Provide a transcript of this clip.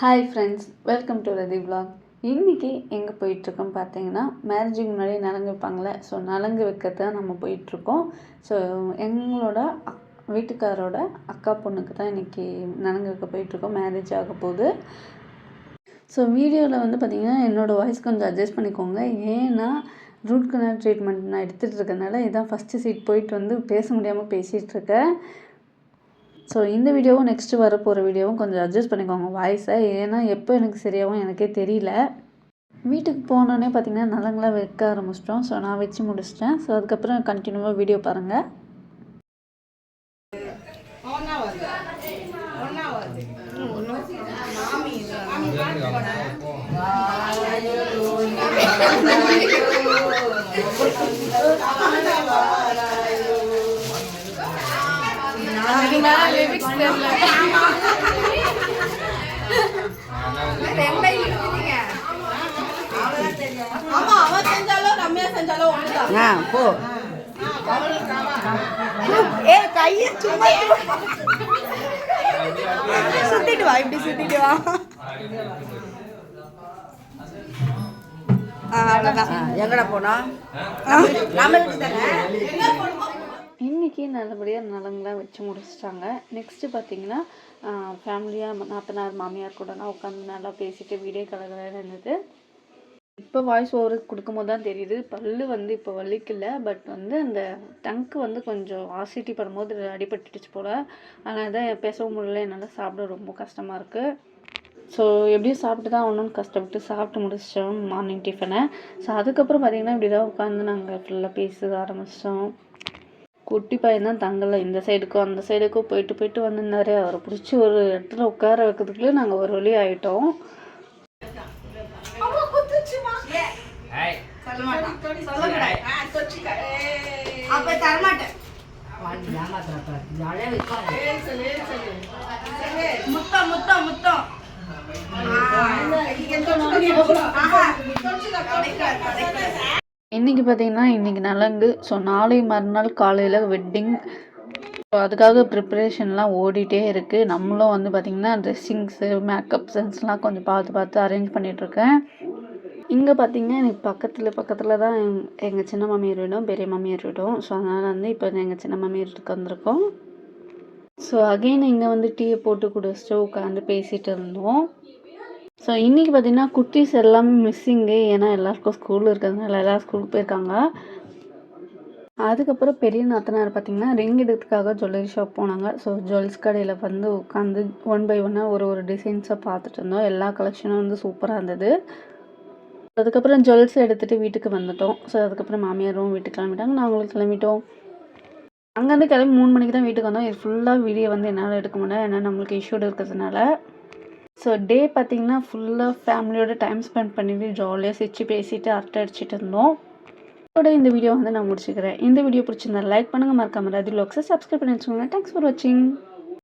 Hi friends welcome to Rathi vlog. இன்றைக்கி எங்கே போயிட்டுருக்கோம் பார்த்தீங்கன்னா மேரேஜுக்கு முன்னாடி நலங்கு வைப்பாங்களே ஸோ நலங்கு வைக்கிறது தான் நம்ம போயிட்டுருக்கோம். ஸோ எங்களோட அக் வீட்டுக்காரோட அக்கா பொண்ணுக்கு தான் இன்றைக்கி நலங்கு வைக்க போயிட்டுருக்கோம் மேரேஜ் ஆக போகுது ஸோ வீடியோவில் வந்து பார்த்திங்கன்னா என்னோடய வாய்ஸ் கொஞ்சம் அட்ஜஸ்ட் பண்ணிக்கோங்க. ஏன்னா ரூட் கனல் ட்ரீட்மெண்ட் நான் எடுத்துகிட்டு இருக்கனால இதான் ஃபஸ்ட்டு சீட் போயிட்டு வந்து பேச முடியாமல் பேசிகிட்டு இருக்கேன் ஸோ இந்த வீடியோவும் நெக்ஸ்ட்டு வரப்போகிற வீடியோவும் கொஞ்சம் அட்ஜஸ்ட் பண்ணிக்கோங்க. வாய்ஸை. ஏன்னா எப்போ எனக்கு சரியாகவும் எனக்கே தெரியல. வீட்டுக்கு போனோடனே பார்த்தீங்கன்னா நலங்களாக வைக்க ஆரம்பிச்சிட்டோம். ஸோ நான் வச்சு முடிச்சிட்டேன். ஸோ அதுக்கப்புறம் கண்டினியூவாக வீடியோ பாருங்கள் ஒன்னா வருது ஒன்னா வருது மாமி மாமி பாட்டு போட ஆமா அவன் செஞ்சாலும் ரம்யா செஞ்சாலும் ஒண்ணுதான் ஆ போ. ஏ கையை சும்மா சுத்திட்டு வா இப்படி சுத்திட்டு வா. ஆ, அவ்வளவுதான். எங்கடா போனோம்? நாம தானே? இன்றைக்கி நல்லபடியாக நலங்களாக வச்சு முடிச்சிட்டாங்க. நெக்ஸ்ட்டு பார்த்தீங்கன்னா ஃபேமிலியாக நாத்தனார் மாமியார் கூடலாம் உட்காந்து நல்லா பேசிட்டு வீடியோ கலகலாக இருந்தது. இப்போ வாய்ஸ் ஓவர் கொடுக்கும்போது தான் தெரியுது. பல்லு வந்து இப்போ வலிக்கல. பட் வந்து அந்த டங்க்கு வந்து கொஞ்சம் ஆசிட்டி படும்போது அடிபட்டுடுச்சு போல். அதனால தான் பேசவும் முடியல. என்னால் சாப்பிட ரொம்ப கஷ்டமாக இருக்குது ஸோ எப்படியும் சாப்பிட்டு தான் ஒன்றும் கஷ்டப்பட்டு சாப்பிட்டு முடிச்சிட்டோம் மார்னிங் டிஃபனை ஸோ அதுக்கப்புறம் பார்த்திங்கன்னா இப்படி தான் உட்காந்து நாங்கள் ஃபுல்லாக பேச ஆரம்பிச்சிட்டோம். குட்டி பையன் தான் தங்கலை. இந்த சைடுக்கும் அந்த சைடுக்கும் போயிட்டு போயிட்டு வந்திருந்தாரு அவரை பிடிச்சி ஒரு இடத்துல உட்கார வைக்கிறதுக்குள்ளே நாங்கள் ஒரு வழி ஆகிட்டோம். முத்தம் முத்தம் முத்தம். இன்றைக்கி பார்த்தீங்கன்னா இன்றைக்கி நலங்கு. ஸோ நாளை மறுநாள் காலையில் வெட்டிங் ஸோ அதுக்காக ப்ரிப்பரேஷன்லாம் ஓடிட்டே இருக்குது நம்மளும் வந்து பார்த்திங்கன்னா ட்ரெஸ்ஸிங்ஸு மேக்கப் சென்ஸ்லாம் கொஞ்சம் பார்த்து பார்த்து அரேஞ்ச் பண்ணிகிட்ருக்கேன் இங்கே பார்த்தீங்கன்னா எனக்கு பக்கத்தில் பக்கத்தில் தான் எங்கள் சின்ன மாமியார் வீடும் பெரிய மாமியார் வீடும். ஸோ அதனால் வந்து இப்போ எங்கள் சின்ன மாமியார் வீட்டுக்கு வந்திருக்கோம். ஸோ அகெயின் இங்கே வந்து டீயை போட்டு குடிச்சிட்டு உட்காந்து பேசிகிட்டு இருந்தோம். ஸோ இன்றைக்கி பார்த்திங்கன்னா குட்டீஸ் எல்லாமே மிஸ்ஸிங்கு ஏன்னா எல்லாருக்கும் ஸ்கூல் இருக்கிறதுனால எல்லோரும் ஸ்கூலுக்கு போயிருக்காங்க. அதுக்கப்புறம் பெரிய நாத்தனார் பார்த்திங்கன்னா ரிங் எடுக்கிறதுக்காக ஜுவல்லரி ஷாப் போனாங்க. ஸோ ஜுவல்ஸ் கடையில் வந்து உட்காந்து ஒன் பை ஒன்னாக ஒரு ஒரு டிசைன்ஸை பார்த்துட்டு இருந்தோம். எல்லா கலெக்ஷனும் வந்து சூப்பராக இருந்தது. அதுக்கப்புறம் ஜுவல்ஸ் எடுத்துகிட்டு வீட்டுக்கு வந்துட்டோம். ஸோ அதுக்கப்புறம் மாமியாரும் வீட்டுக்கு கிளம்பிட்டாங்க. நாங்களும் கிளம்பிட்டோம். அங்கேருந்து கிளம்பி மூணு மணிக்கு தான் வீட்டுக்கு வந்தோம். இது ஃபுல்லாக வீடியோ வந்து என்னால் எடுக்க முடியல. ஏன்னா நம்மளுக்கு இஷ்யூடு இருக்கிறதுனால ஸோ டே பார்த்திங்கன்னா ஃபுல்லாக ஃபேமிலியோட டைம் ஸ்பெண்ட் பண்ணிட்டு ஜாலியாக சிரிச்சு பேசிட்டு அரட்டை அடிச்சிட்டு இருந்தோம். இதோட இந்த வீடியோ வந்து நான் முடிச்சுக்கிறேன். இந்த வீடியோ பிடிச்சிருந்தா லைக் பண்ணுங்கள் மறக்காமல் ரதி லோக்ஸை சப்ஸ்கிரைப் பண்ணி வச்சுக்கோங்க. தேங்க்ஸ் ஃபார் வாட்சிங்